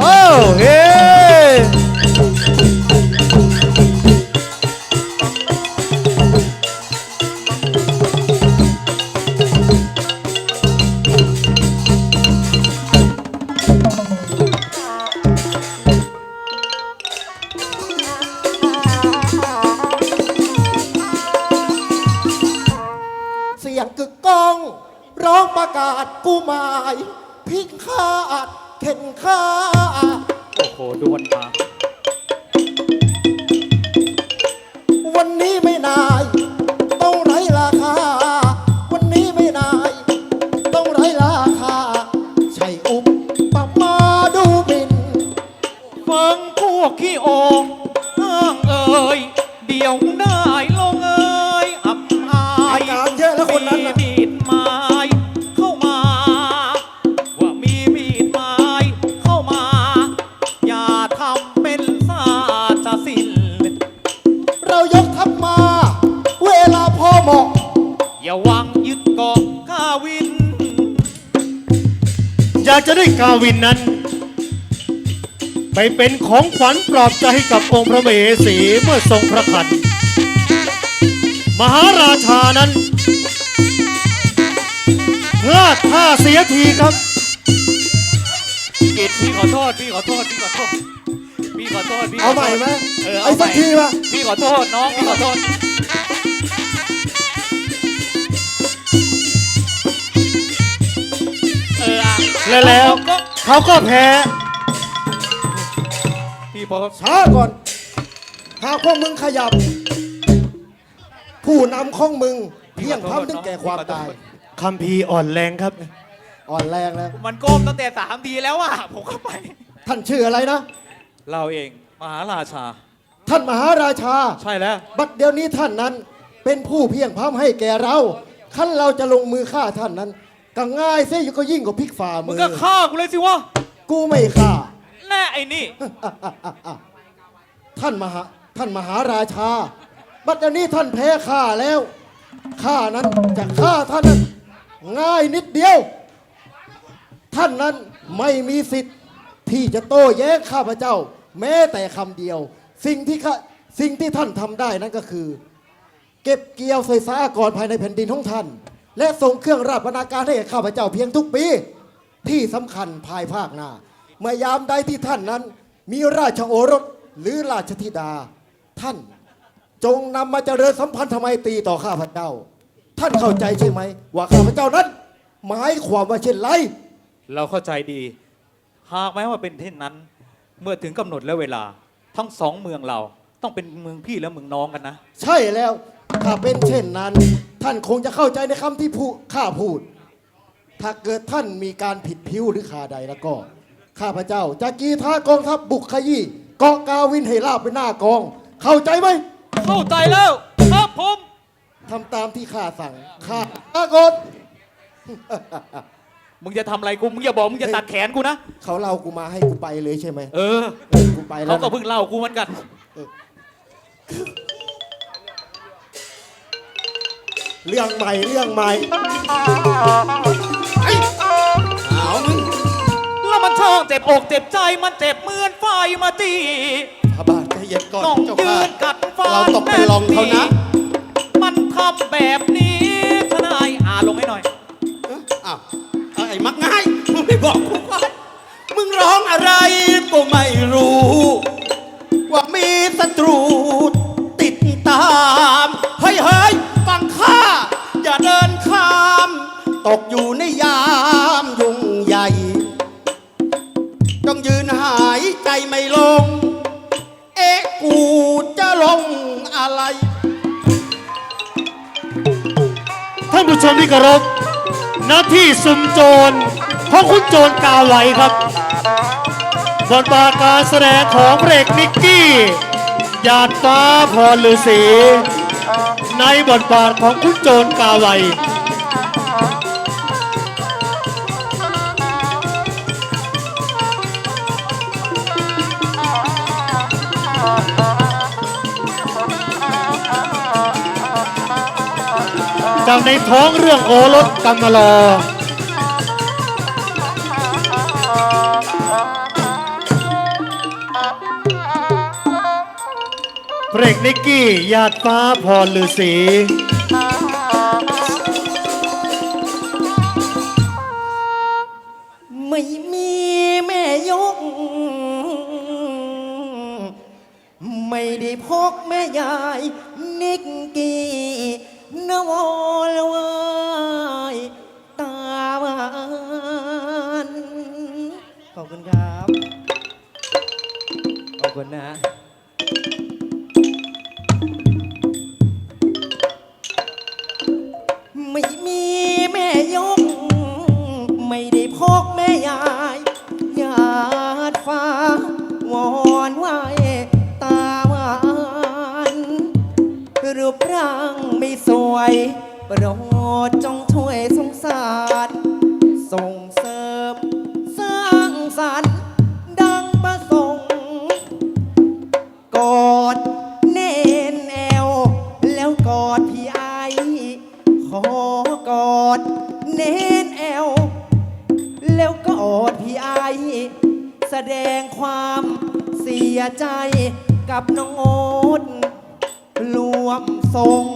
โอ้ โจะได้กาวินนั้น ไปเป็นของขวัญปลอบใจให้กับองค์พระมเหสีเมื่อทรงพระคันมหาราชานั้นพลาดท่าเสียทีครับกิดพี่ขอโทษพี่ขอโทษพี่ขอโทษพี่ขอโทษพี่ขเอาโทษใหม่ไหมเออไอ้เอาใหสัม่กทีวะพี่ขอโทษน้องพี่ขอโทษ และแล้วก็เขาก็แพ้พี่พอช้าก่อน หากพวกมึงขยับ ผู้นำของมึงเพียงพร้ำถึงแก่ความตายคำพีร์อ่อนแรงครับ อ่อนแรงแล้ว มันก้มตั้งแต่สามทีแล้วอะผมก็ไป ท่านชื่ออะไรนะ เราเองมหาราชา ท่านมหาราชา ใช่แล้ว บัดเดี๋ยวนี้ท่านนั้นเป็นผู้เพียงพร้ำให้แก่เราขั้นเราจะลงมือฆ่าท่านนั้น ก็ง่ายเสียอยู่ก็ยิ่งกว่าพลิกฝ่ามึมืงอ ก็ฆ่ากูเลยสิวะกูไม่ฆ่า แน่ไอ้นี่ ท่านมหาท่านมหาราชา บัดเดี๋ยวนี้ท่านแพ้ข้าแล้ว ข้านั้นจะฆ่าท่านนั้นง่ายนิดเดียว ท่านนั้นไม่มีสิทธิ์ ที่จะโต้แย้งข้าพเจ้า แม้แต่คำเดียว สิ่งที่ข้าสิ่งที่ท่านทำได้นั่นก็คือ เก็บเกี่ยวใส่สาก่อนภายในแผ่นดินของท่าน และส่งเครื่องราชบรรณาการให้แก่ข้าพเจ้าเพียงทุกปีที่สำคัญภายภาคหน้าเมื่อยามใดที่ท่านนั้น มีราชโอรสหรือราชธิดา ท่านจงนำมาเจริญสัมพันธไมตรีต่อข้าพเจ้า ท่านเข้าใจใช่ไหม ว่าข้าพเจ้านั้น หมายความว่าเช่นไร เราเข้าใจดี หากแม้ว่าเป็นเช่นนั้น เมื่อถึงกำหนดและเวลา ทั้งสองเมืองเราต้องเป็นเมืองพี่และเมืองน้องกันนะ ใช่แล้ว ถ้าเป็นเช่นนั้น ท่านคงจะเข้าใจในคำที่ผู้ข้าพูด ถ้าเกิดท่านมีการผิดผิวหรือขาใดแล้วก็ ข้าพเจ้าจะกีท้ากองทัพบุกขยี้เกาะกาวินให้ลาบเป็นหน้ากอง เข้าใจไหมเข้าใจแล้วครับผมทำตามที่ข้าสั่งข้าอากดมึงจะทำอะไรกูมึงอย่าบอกมึงจะตัดแขนกูนะเขาเล่ากูมาให้กูไปเลยใช่ไหมเออเออกูไปแล้เขาวก็นะเพิ่งเล่ากูเหมือนกัน เรื่องใหม่เรื่องใหม่เอามึงแล้วมันช่างเจ็บอกเจ็บใจมันเจ็บเหมือนไฟมาตีพระบาทใจเย็นก่อนต้องเจ้ายืค่ะนกัดฟันเราตกเป็นรองเขานะมันทำแบบนี้ทนายอ่าลงให้หน่อย เอ้าอ้าวเอาไอ้มักง่ายมึงไม่บอกกูก่อนมึงร้องอะไรก็ไม่รู้ ว่ามีศัตรูติดตาม ต้องยืนหายใจไม่ลง เอ๊ะกูจะลงอะไร ท่านผู้ชมที่เคารพหน้าที่ซุมโจรของคุณโจรกาไหลครับบทบาทการแสดงของพระเอกนิกกี้หยาดฟ้าพรฤาษีในบทบาทของคุณโจรกาไหล จากในท้องเรื่องโอรสกำมะลอเพลงนิกกี้ญาติฟ้าพรฤาสีไม่มีแม่ยก ไม่ได้พกแม่ยายนิกกี้ นวลวายตาหวานขอบคุณครับ ขอบคุณนะ โปรดจงช่วยสงสารส่งเสริม สร้างสรรค์ดังประสงค์กอดเน้นแอว แล้วกอดพี่ไอขอกอดเน้นแอว แล้วกอดพี่ไอแสดงความเสียใจกับน้องโอ๊ตรวมทรง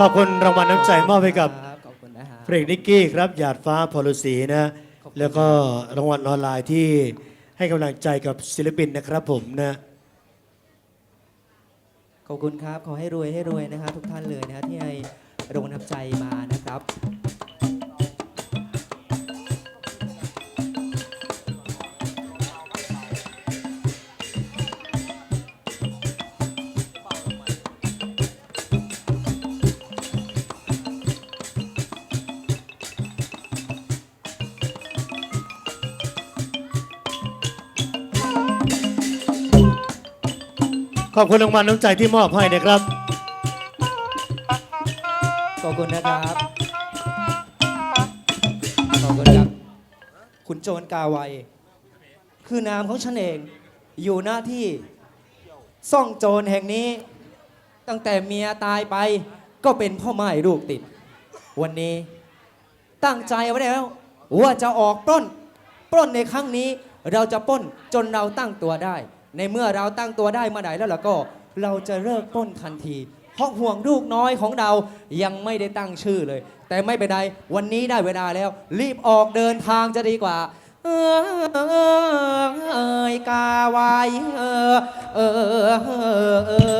ขอบคุณรางวัลน้ำใจมอบให้กับครับขอบคุณนะฮะเพลงนิกกี้ครับหยาดฟ้าพรฤาษีนะขอบคุณแล้วก็รางวัลออนไลน์ที่ให้กำลังใจกับศิลปินนะครับผมนะ ขอบคุณครับ ขอให้รวยให้รวยนะครับทุกท่านเลยนะฮะที่ให้รางวัลน้ำใจมานะครับ อบคุณรางวัลน้ำใจที่มอบให้นะครับ ขอบคุณนะครับ ขอบคุณครับคุณโจรกาไว คือนามของฉันเอง อยู่หน้าที่ ซ่องโจรแห่งนี้ ตั้งแต่เมียตายไป ก็เป็นพ่อไม้ลูกติด วันนี้ ตั้งใจไว้แล้ว ว่าจะออกปล้น ปล้นในครั้งนี้ เราจะปล้นจนเราตั้งตัวได้ ในเมื่อเราตั้งตัวได้เมื่อไหร่แล้วล่ะก็เราจะเลิกป้นทันที เพราะห่วงลูกน้อยของเรายังไม่ได้ตั้งชื่อเลย แต่ไม่เป็นไรวันนี้ได้เวลาแล้ว รีบออกเดินทางจะดีกว่า เออเออเอยกาไวเออเออเออ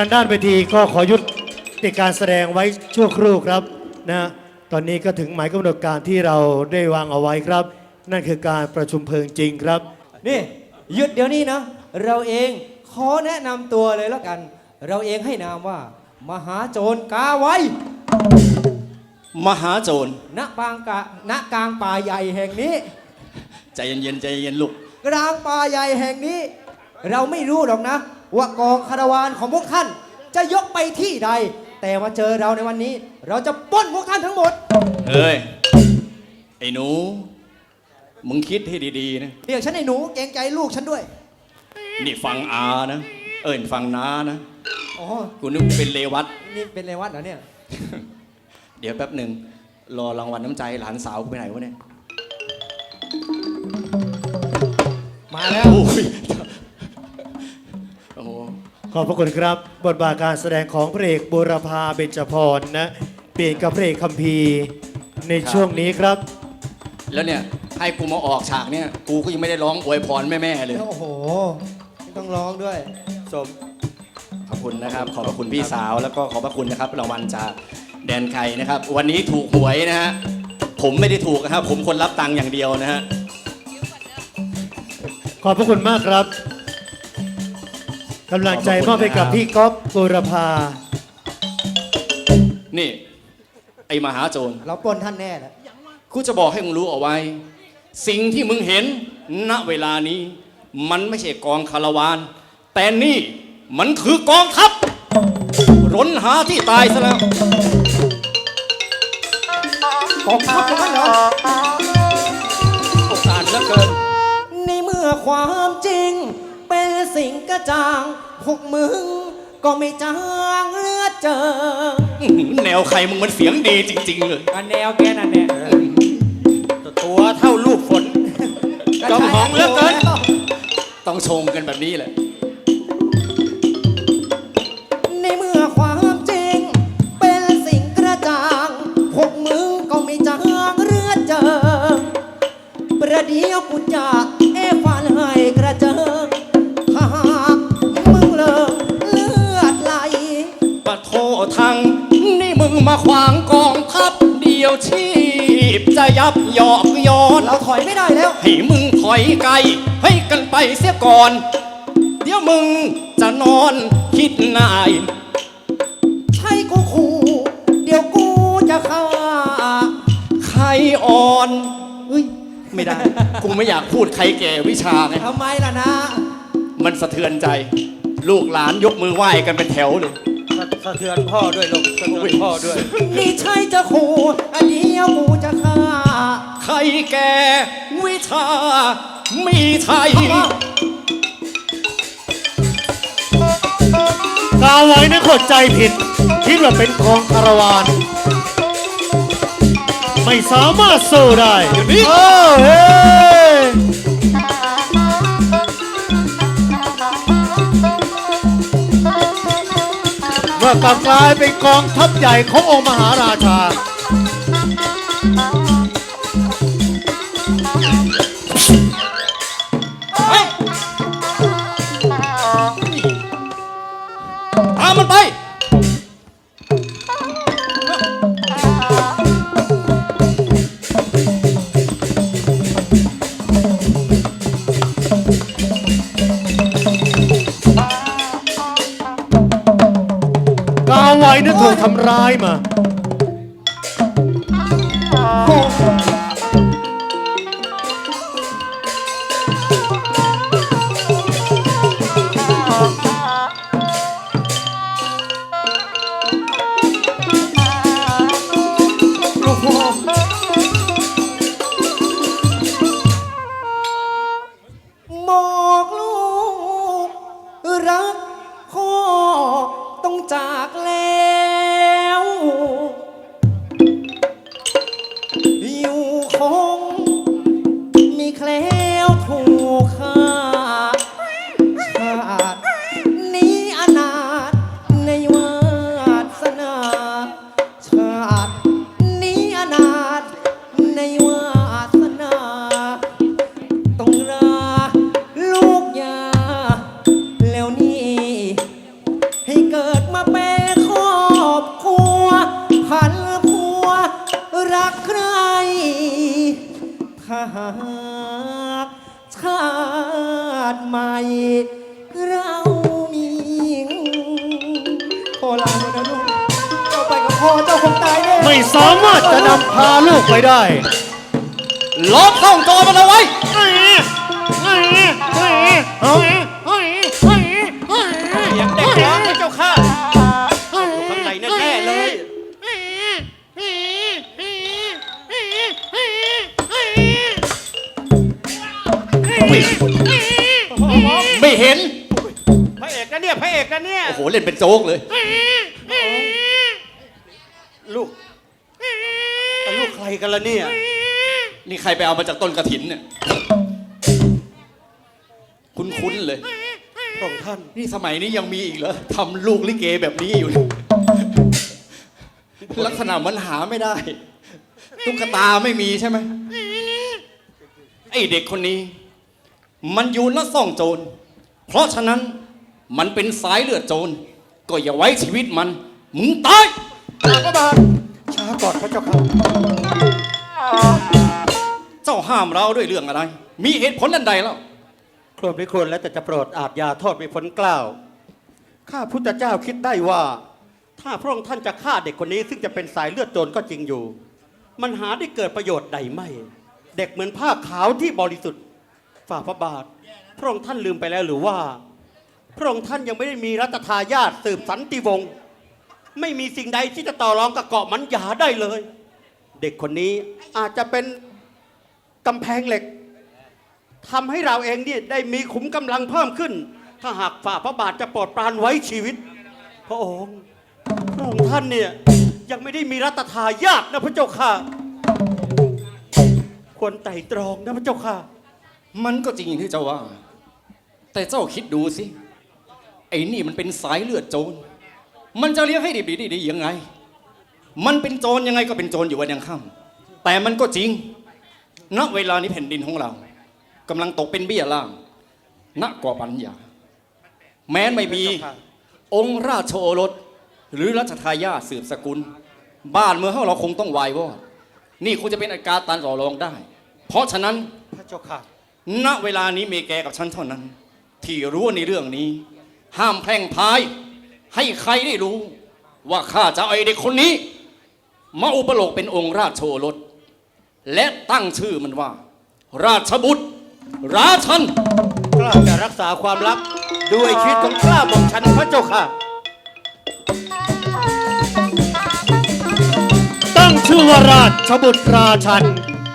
านด้านเวทีก็ขอยุติการแสดงไว้ชั่วครู่ครับนะตอนนี้ก็ถึงหมายกำหนดการที่เราได้วางเอาไว้ครับ นั่นคือการประชุมเพลิงจริงครับ นี่หยุดเดี๋ยวนี้นะ เราเองขอแนะนำตัวเลยแล้วกัน เราเองให้นามว่า มหาโจรกาไว้ มหาโจรณปางกะณกลางป่าใหญ่แห่งนี้ ใจเย็นๆใจเย็นๆลูกกลางป่าใหญ่แห่งนี้ เราไม่รู้หรอกนะ ว่ากองคาราวานของพวกท่าน จะยกไปที่ใด แต่มาเจอเราในวันนี้ เราจะปล้นพวกท่านทั้งหมด เฮ้ย ไอ้หนู มึงคิดให้ดีๆนะเรียกฉันไอ้หนูเกรงใจลูกฉันด้วย นี่ฟังอานะ เอิญฟังนานะ อ๋อ กูนึกเป็นเลวัต นี่เป็นเลวัตเหรอเนี่ย เดี๋ยวแป๊บหนึ่ง รอรางวัลน้ำใจหลานสาวกูไปไหนวะเนี่ย มาแล้ว โอ้ยโอ้โห ขอบพระคุณครับ บทบาทการแสดงของพระเอกบุรพาเบญจพรนะ เปลี่ยนกับพระเอกคัมภีร์ในช่วงนี้ครับ แล้วเนี่ยให้กูมาออกฉากเนี่ย กูก็ยังไม่ได้ร้องอวยพรแม่ๆเลย โอ้โหไม่ต้องร้องด้วยสม ขอบคุณนะครับ ขอบพระคุณพี่สาวแล้วก็ขอบพระคุณนะครับรางวัลจากแดนไข่นะครับ วันนี้ถูกหวยนะฮะผมไม่ได้ถูกนะครับผมคนรับตังค์อย่างเดียวนะฮะขอบพระคุณมากครับ กำลังใจมอบให้กับพี่ก๊อฟบุรพา นี่ ไอมหาโจร เราปล้นท่านแน่แหละกูจะบอกให้มึงรู้เอาไว้ สิ่งที่มึงเห็นณเวลานี้ มันไม่ใช่กองคาราวาน แต่นี่มันคือกองทัพร้นหาที่ตายซะแล้วกองทัพของมันเหรอโอกาสเหลือเกิน ในเมื่อความจริงเป็น สิ่งกระจ่างพวกมึงก็ไม่จางเลือดเจออื้อหือแนวใครมึงมันเสียงดีจริง ๆ เลย อันแนวแกนั่นแหละตัวเท่าลูกฝนจอมหองเหลือเกิน ต้องชงกันแบบนี้แหละ ในเมื่อความจริง เป็นสิ่งกระจ่างพวกมึงก็ไม่จางเลือดเจอ ประเดี๋ยวกูจะ พจะยับยอกย้อน เราถอยไม่ได้แล้ว ให้มึงถอยไกล ให้กันไปเสียก่อน เดี๋ยวมึงจะนอนคิดนาย ใช่กูขู่เดี๋ยวกูจะฆ่าใครอ่อนเฮ้ยไม่ได้ กูไม่อยากพูดใครแก่วิชาไง ทำไมล่ะนะ มันสะเทือนใจ ลูกหลานยกมือไหว้กันเป็นแถวเลย สะเทือนพ่อด้วยลูกสะเทือนพ่อด้วย นี่ใช่จะขู่อันเดียวกูจะฆ่า ใครแก่วิชา มีไทยกาไว้นะเข้าใจผิด คิดว่าเป็นกองคาราวาน ไม่สามารถสู้ได้เออเฮ้ยเมื่อกลับกลายเป็นกองทัพใหญ่ขององค์มหาราชา นั้นถูกทำร้ายมา บอกลูก รักพ่อต้องจากแล้ว พาลูกไปได้ล้อมห้องจอมันเอาไว้ยังเด็กร้องนะเจ้าข้าอยู่ข้างในแน่ๆเลย ไม่เห็น พระเอกนะเนี่ย พระเอกนะเนี่ย โอ้โห เล่นเป็นโจ๊กเลยลูกเอาลู กใครกันล่ะเนี่ย นี่ใครไปเอามาจากต้นกระถินเนี่ย คุ้นๆเลยพระองค์ท่าน นี่สมัยนี้ยังมีอีกเหรอทำลูกลิเกแบบนี้อยู่เนี่ยลักษณะมันหาไม่ได้ ตุ๊กตาไม่มีใช่ไหมไอเด็กคนนี้ มันอยู่ณซ่องโจร เพราะฉะนั้นมันเป็นสายเลือดโจร ก็อย่าไว้ชีวิตมัน มึงตายก็บาท ช้าก่อนพระเจ้าค่ะ เจ้าห้ามเราด้วยเรื่องอะไร มีเหตุผลอันใดแล้วโครวไม่ควรแล้วแต่จะโปรดอาบยาโทษไม่พ้นกล้าวข้าพุทธเจ้าคิดได้ว่า ถ้าพระองค์ท่านจะฆ่าเด็กคนนี้ ซึ่งจะเป็นสายเลือดโจรก็จริงอยู่ มันหาได้เกิดประโยชน์ใดไม่ เด็กเหมือนผ้าขาวที่บริสุทธิ์ฝ่าพระบาท พระองค์ท่านลืมไปแล้วหรือว่า พระองค์ท่านยังไม่ได้มีรัตทายาทสืบสันติวงศ์ ไม่มีสิ่งใดที่จะต่อรองกับเกาะมันหยาได้เลย เด็กคนนี้อาจจะเป็นกำแพงเหล็กทำให้เราเองเนี่ยได้มีขุมกำลังเพิ่มขึ้น ถ้าหากฝ่าพระบาทจะโปรดปรานไว้ชีวิต พระองค์พระองค์ท่านเนี่ยยังไม่ได้มีรัตทายาทนะพระเจ้าค่ะ ควรไต่ตรองนะพระเจ้าค่ะ มันก็จริงอย่างที่เจ้าว่า แต่เจ้าคิดดูสิ ไอ้นี่มันเป็นสายเลือดโจร มันจะเลี้ยงให้ดีดีๆยังไง มันเป็นโจรยังไงก็เป็นโจรอยู่วันยังค่ำแต่มันก็จริง ณ เวลานี้แผ่นดินของเรากำลังตกเป็นเบี้ยล่างณเกาะปัญญา แม้ไม่มีองค์ราชโอรส หรือรัชทายาทสืบสกุล บ้านเมืองของเราคงต้องวายวอด นี่คงจะเป็นอาการตันต่อรองได้ เพราะฉะนั้น พระเจ้าค่ะ ณ เวลานี้เมแกกับฉันเท่านั้น ที่รู้ในเรื่องนี้ ห้ามแพร่งพราย ให้ใครได้รู้ ว่าข้าจะเอาไอเด็กคนนี้ มาอุปโลกเป็นองค์ราชโอรสและตั้งชื่อมันว่า ราชบุตร ราชันกล้าจะรักษาความลับด้วยชีวิตของกล้าบอกฉันพระเจ้าค่ะ ตั้งชื่อว่าราชบุตรราชัน